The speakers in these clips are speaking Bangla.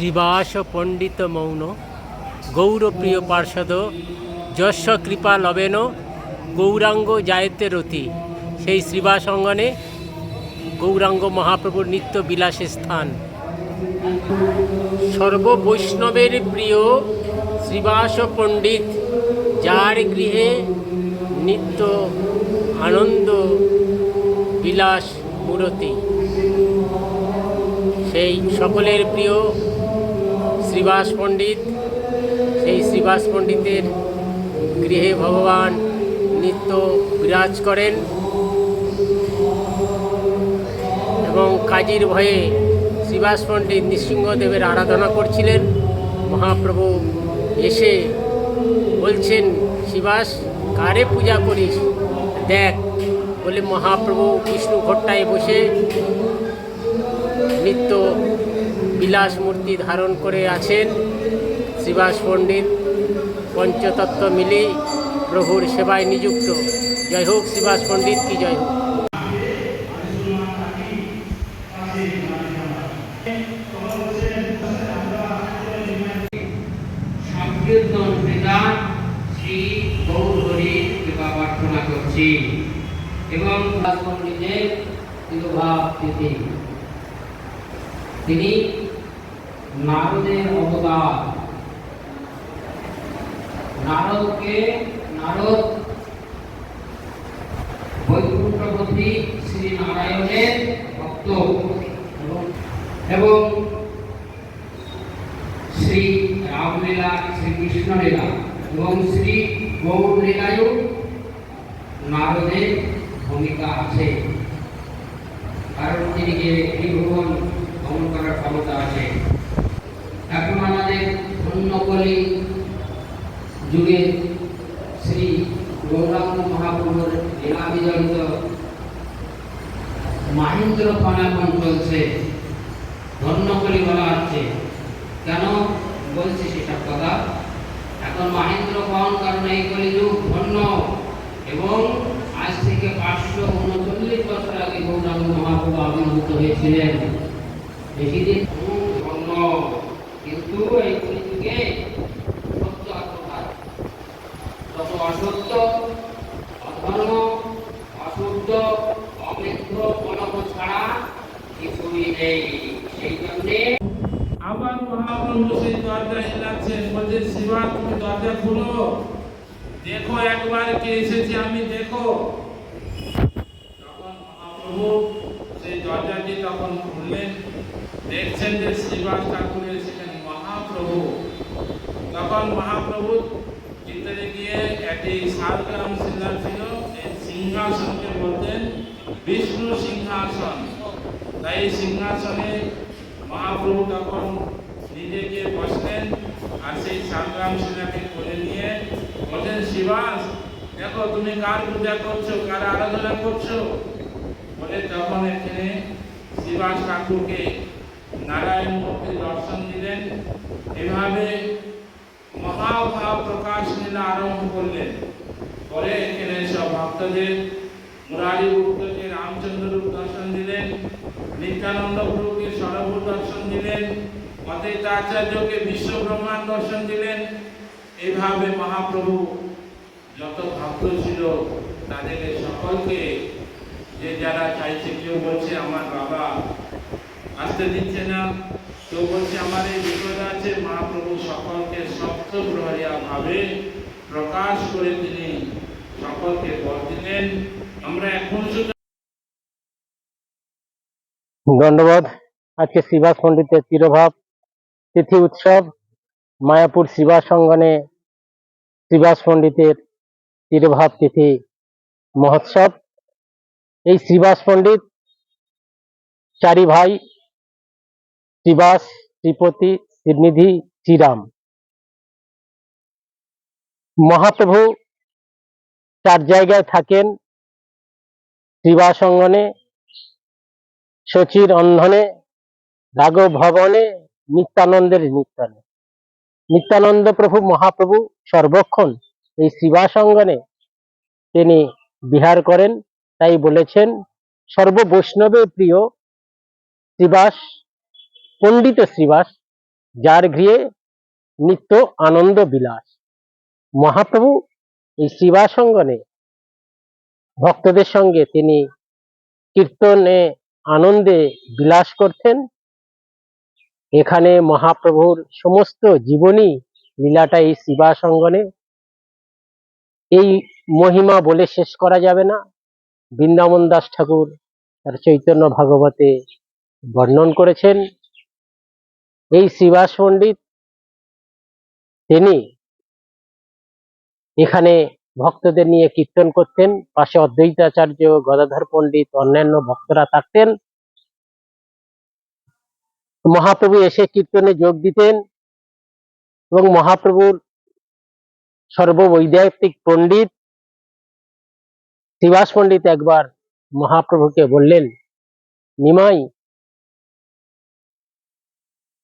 শ্রীবাস পণ্ডিত মৌন, গৌরপ্রিয় পার্ষদ, যশ কৃপা লবেন, গৌরাঙ্গ জায়তে রতি। সেই শ্রীবাস অঙ্গনে গৌরাঙ্গ মহাপ্রভুর নিত্য বিলাসের স্থান। সর্ববৈষ্ণবের প্রিয় শ্রীবাস পণ্ডিত, যার গৃহে নিত্য আনন্দ বিলাস মূরতি। সেই সকলের প্রিয় শ্রীবাস পণ্ডিত। সেই শ্রীবাস পণ্ডিতের গৃহে ভগবান নিত্য বিরাজ করেন এবং কাজীর ভয়ে শ্রীবাস পণ্ডিত নৃসিংহদেবের আরাধনা করছিলেন। মহাপ্রভু এসে বলছেন শিবাস কারে পূজা করিস? দেখ, বলে মহাপ্রভু বিষ্ণু ঘট্টায় বসে নিত্য বিলাস মূর্তি ধারণ করে আছেন শ্রীবাস পণ্ডিত, পঞ্চতত্ত্ব মিলে প্রভুর সেবায় নিযুক্ত। জয় হোক শ্রীবাস পণ্ডিত, কি জয় হোক। এবং তিনি নারদের অবতার নারদকে নারদ বৈকুণ্ঠপতি শ্রী নারায়ণের ভক্ত এবং শ্রী রামলীলা শ্রীকৃষ্ণ লীলা এবং শ্রী গৌর লীলায়ও নারদের ভূমিকা আছে। কারণ তিনি যে ত্রিভুবন ভ্রমণ করার ক্ষমতা আছে। এখন আমাদের ধন্যকলি যুগে শ্রী গৌরাঙ্গ মহাপ্রভুর লীলা মাহেন্দ্র ফনাপন চলছে ধন্যকলি বলা হচ্ছে। কেন বলছি সেসব কথা? এখন মাহেন্দ্র পাওয়ার কারণে এই কলিযুগ ধন্য এবং আজ থেকে পাঁচশো উনচল্লিশ বছর আগে গৌরাঙ্গ মহাপ্রভু আবির্ভূত হয়েছিলেন। বেশি দিন কিন্তু এই কলিযুগে সত্য আত্মঘাত তত অসত্য, অধর্ম, অশুদ্ধ অমিত্র কলম ছাড়া কিছুই নেই। সেই জন্যে আবার মহাপ্রভু সেই দরজা হিলাচ্ছেন বলছে শিবা তুমি দরজা খুলো। দেখো একবার কে এসেছে, আমি দেখো। তখন মহাপ্রভু সেই দরজাটি তখন খুললেন দেখছেন যে শ্রীবাস ঠাকুর এসেছেন মহাপ্রভু তখন মহাপ্রভু ভিতরে গিয়ে একটি শালগ্রাম শিলা ছিল সিংহাসনকে বলতেন বিষ্ণু সিংহাসন তাই সিংহাসনে মহাপ্রভু তখন নিজে গিয়ে বসলেন আর সেই সালগ্রাম শিলাকে কোলে নিয়ে বলছেন শিবাস দেখো তুমি কার পূজা করছ কার আরাধনা করছ বলে তখন এখানে শিবাস ঠাকুরকে নারায়ণ মূর্তি দর্শন দিলেন। এভাবে মহাভাব প্রকাশ লীলা আরম্ভ করলেন। পরে এখানে সব ভক্তদের মুরারি গুপ্তকে রামচন্দ্র দর্শন দিলেন, নিত্যানন্দ প্রভুকে সরভূ দর্শন দিলেন অদ্বৈত আচার্যকে বিশ্ব ব্রহ্মাণ্ড দর্শন দিলেন। এইভাবে মহাপ্রভু যত ভক্ত ছিল তাদের সকলকে যে যারা চাইছে, কেউ বলছে আমার বাবা আসতে দিচ্ছে না, কেউ বলছে আমার এই বিপদ আছে মহাপ্রভু সকলকে ভাবে প্রকাশ করে তিনি সকলকে বল দিলেন। আমরা এখন দণ্ডবোধ আজকে শ্রীবাস পণ্ডিতের তিরোভাব তিথি উৎসব, মায়াপুর শ্রীবাস অঙ্গনে শ্রীবাস পণ্ডিতের তিরোভাব তিথি মহোৎসব। এই শ্রীবাস পণ্ডিত, চারি ভাই, শ্রীবাস, শ্রীপতি, শ্রীনিধি, শ্রীরাম। মহাপ্রভু চার জায়গায় থাকেন, শ্রীবাস অঙ্গনে, শচীর অন্ধনে, রাঘব ভবনে, নিত্যানন্দের নিত্যানে। নিত্যানন্দ প্রভু মহাপ্রভু সর্বক্ষণ এই শ্রীবাস অঙ্গনে তিনি বিহার করেন। তাই বলেছেন সর্ব বৈষ্ণবের প্রিয় শ্রীবাস, পণ্ডিত শ্রীবাস, যার গৃহে নিত্য আনন্দ বিলাস। মহাপ্রভু এই শিবাসঙ্গনে ভক্তদের সঙ্গে তিনি কীর্তনে আনন্দে বিলাস করতেন। এখানে মহাপ্রভুর সমস্ত জীবনী লীলাটা এই শিবাসঙ্গনে এই মহিমা বলে শেষ করা যাবে না। বৃন্দাবন দাস ঠাকুর তার চৈতন্য ভাগবতে বর্ণন করেছেন। এই শিবাস পণ্ডিত, তিনি এখানে ভক্তদের নিয়ে কীর্তন করতেন, পাশে অদ্বৈতাচার্য গদাধর পণ্ডিত, অন্যান্য ভক্তরা থাকতেন। মহাপ্রভু এসে কীর্তনে যোগ দিতেন এবং মহাপ্রভুর সর্ববৈদায়িক পণ্ডিত শিবাস পণ্ডিত একবার মহাপ্রভুকে বললেন, নিমাই,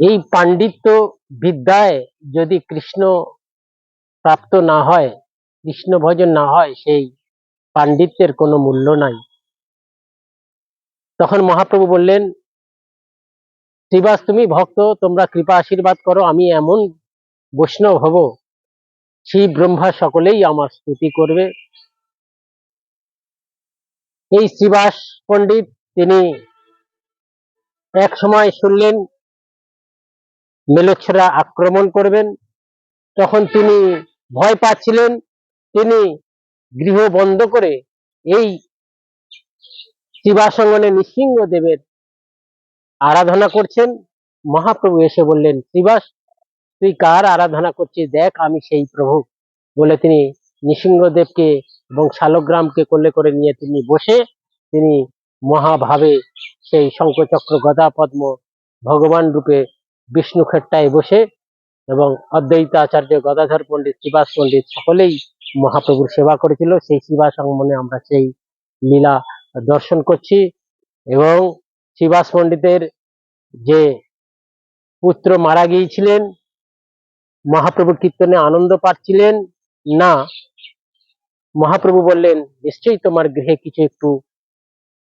এই পাণ্ডিত্য বিদ্যায় যদি কৃষ্ণ প্রাপ্ত না হয়, কৃষ্ণ ভজন না হয়, সেই পাণ্ডিত্যের কোনো মূল্য নাই। তখন মহাপ্রভু বললেন শ্রীবাস তুমি ভক্ত, তোমরা কৃপা আশীর্বাদ করো, আমি এমন বৈষ্ণব হব শিব ব্রহ্মা সকলেই আমার স্তুতি করবে। এই শ্রীবাস পণ্ডিত, তিনি এক সময় শুনলেন মেলোচ্ছরা আক্রমণ করবেন। তখন তিনি ভয় পাচ্ছিলেন, তিনি গৃহ বন্ধ করে এই শিবাসঙ্গনে নৃসিংহ দেবের আরাধনা করছেন। মহাপ্রভু এসে বললেন, শ্রীবাস, তুই কার আরাধনা করছিস? দেখ, আমি সেই প্রভু বলে তিনি নৃসিংহদেবকে এবং শালগ্রামকে কোলে করে নিয়ে তিনি বসে তিনি মহাভাবে সেই শঙ্খচক্র গদা পদ্ম ভগবান রূপে বিষ্ণু খেট্টায় বসে এবং অদ্বৈত আচার্য গদাধর পণ্ডিত, শিবাস পণ্ডিত সকলেই মহাপ্রভুর সেবা করেছিল। সেই শিবা সঙ্গমনে আমরা সেই লীলা দর্শন করছি এবং শিবাস পণ্ডিতের যে পুত্র মারা গিয়েছিলেন মহাপ্রভু কীর্তনে আনন্দ পাচ্ছিলেন, না মহাপ্রভু বললেন, নিশ্চয়ই তোমার গৃহে কিছু একটু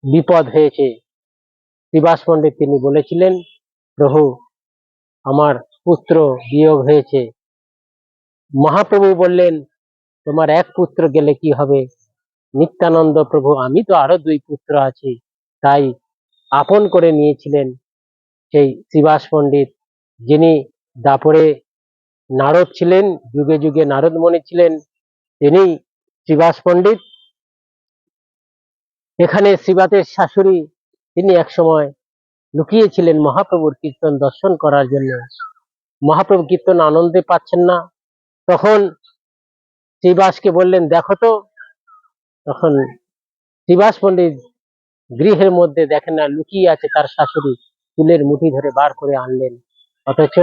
বিপদ হয়েছে। শ্রীবাস পণ্ডিত তিনি বলেছিলেন, প্রভু, আমার পুত্র বিয়োগ হয়েছে। মহাপ্রভু বললেন, তোমার এক পুত্র গেলে কি হবে? নিত্যানন্দ প্রভু, আমি তো আরও দুই পুত্র আছি, তাই আপন করে নিয়েছিলেন। সেই শ্রীবাস পণ্ডিত, যিনি দাপরে নারদ ছিলেন, যুগে যুগে নারদ মনে ছিলেন তিনি শ্রীবাস পণ্ডিত। এখানে শ্রীবাতের শাশুড়ি, তিনি একসময় লুকিয়েছিলেন মহাপ্রভুর কীর্তন দর্শন করার জন্য। মহাপ্রভু কীর্তন আনন্দে পাচ্ছেন না। তখন শ্রীবাসকে বললেন, দেখো তো। তখন শ্রীবাস পণ্ডিত গৃহের মধ্যে দেখেন না, লুকিয়ে আছে তার শাশুড়ি। চুলের মুঠি ধরে বার করে আনলেন। অথচ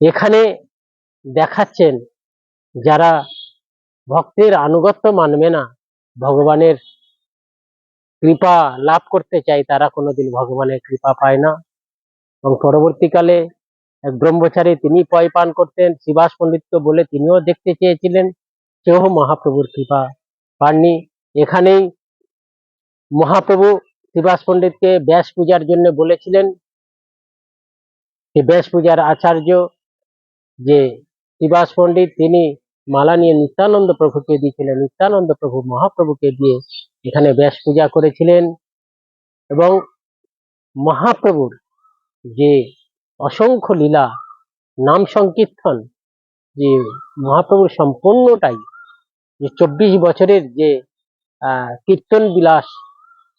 এখানে দেখাচ্ছেন যারা ভক্তের আনুগত্য মানবে না, ভগবানের কৃপা লাভ করতে চায়, তারা কোনোদিন ভগবানের কৃপা পায় না। এবং পরবর্তীকালে এক ব্রহ্মচারী তিনি পয় পান করতেন, শিবাস পণ্ডিতকে বলে তিনিও দেখতে চেয়েছিলেন সেও মহাপ্রভুর কৃপা পাননি। এখানেই মহাপ্রভু শিবাস পণ্ডিতকে ব্যাস পূজার জন্য বলেছিলেন। ব্যাস পূজার আচার্য যে শিবাস পণ্ডিত, তিনি মালা নিয়ে নিত্যানন্দ প্রভুকে দিয়েছিলেন, নিত্যানন্দ প্রভু মহাপ্রভুকে দিয়ে এখানে ব্যাস পূজা করেছিলেন। এবং মহাপ্রভুর যে অসংখ্য লীলা, নাম সংকীর্তন, যে মহাপ্রভুর সম্পূর্ণটাই, যে চব্বিশ বছরের যে কীর্তন বিলাস,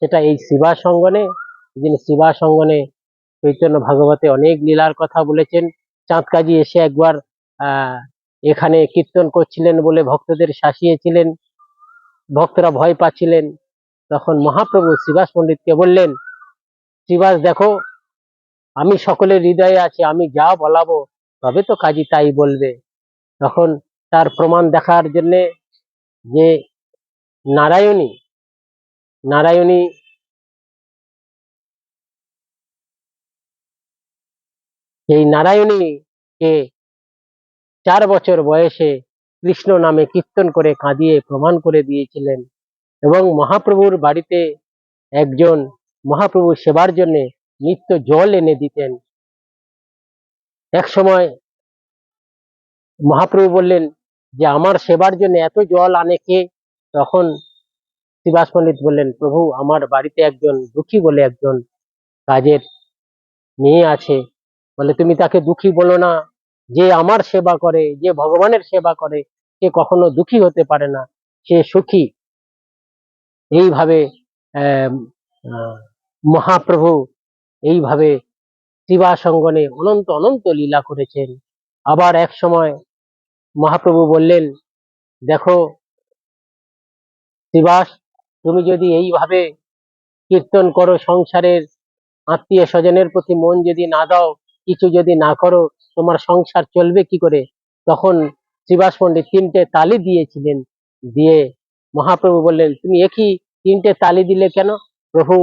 সেটা এই শিবা সঙ্গনে, যিনি শিবা সঙ্গনে চৈতন্য ভাগবতে অনেক লীলার কথা বলেছেন। চাঁদ কাজী এসে একবার এখানে কীর্তন করছিলেন বলে ভক্তদের শাসিয়েছিলেন। ভক্তরা ভয় পাচ্ছিলেন। তখন মহাপ্রভু শিবাস পণ্ডিতকে বললেন শিবাস দেখো, আমি সকলের হৃদয়ে আছি, আমি যা বলাবো তবে তো কাজী তাই বলবে। তখন তার প্রমাণ দেখার জন্যে যে নারায়ণী নারায়ণী সেই নারায়ণীকে চার বছর বয়সে কৃষ্ণ নামে কীর্তন করে কাঁদিয়ে প্রমাণ করে দিয়েছিলেন এবং মহাপ্রভুর বাড়িতে একজন মহাপ্রভুর সেবার জন্যে নিত্য জল এনে দিতেন। এক সময় মহাপ্রভু বললেন যে, আমার সেবার জন্য এত জল আনে কে? তখন শ্রীবাস পণ্ডিত বললেন, প্রভু, আমার বাড়িতে একজন দুঃখী বলে একজন কাজের মেয়ে আছে। বলে, তুমি তাকে দুঃখী বলো না। যে আমার সেবা করে, যে ভগবানের সেবা করে, সে কখনো দুঃখী হতে পারে না, সে সুখী। এইভাবে মহাপ্রভু এইভাবে শিবাসঙ্গনে অনন্ত অনন্ত লীলা করেছেন। আবার এক সময় মহাপ্রভু বললেন, দেখো শিবাস তুমি যদি এইভাবে কীর্তন করো, সংসারের আত্মীয় স্বজনের প্রতি মন যদি না দাও কিছু যদি না করো, তোমার সংসার চলবে কি করে? তখন শ্রীবাস পণ্ডিত তিনটে তালি দিয়েছিলেন। দিয়ে মহাপ্রভু বললেন, তুমি একই তিনটে তালি দিলে কেন? প্রভু,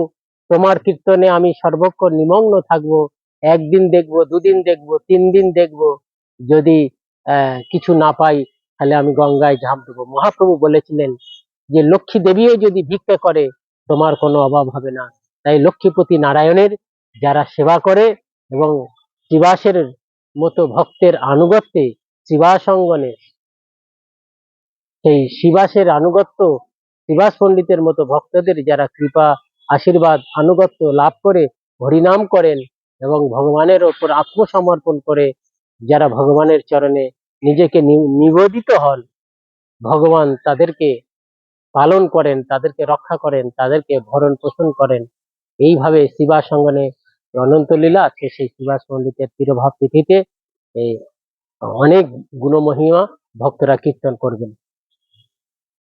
তোমার কীর্তনে আমি সর্বক্ষণ নিমগ্ন থাকব। একদিন দেখব, দুদিন দেখব তিন দিন দেখব। যদি কিছু না পাই, তাহলে আমি গঙ্গায় ঝাঁপ দেবো। মহাপ্রভু বলেছিলেন যে, লক্ষ্মী দেবীও যদি ভিক্ষা করে, তোমার কোনো অভাব হবে না। তাই লক্ষ্মীপতি নারায়ণের যারা সেবা করে এবং শিবাসের মতো ভক্তের আনুগত্যে শিবাসঙ্গনে সেই শিবাসের আনুগত্য, শিবাস পণ্ডিতের মতো ভক্তদের যারা কৃপা, আশীর্বাদ, আনুগত্য লাভ করে, হরিনাম করেন এবং ভগবানের ওপর আত্মসমর্পণ করে, যারা ভগবানের চরণে নিজেকে নিবেদিত হন, ভগবান তাদেরকে পালন করেন, তাদেরকে রক্ষা করেন, তাদেরকে ভরণ পোষণ করেন। এইভাবে শিবা সঙ্গনে অনন্ত লীলা, আজকে সেই শিবাস পণ্ডিতের তিরোভাব তিথিতে এই অনেক গুণমহিমা ভক্তরা কীর্তন করবেন।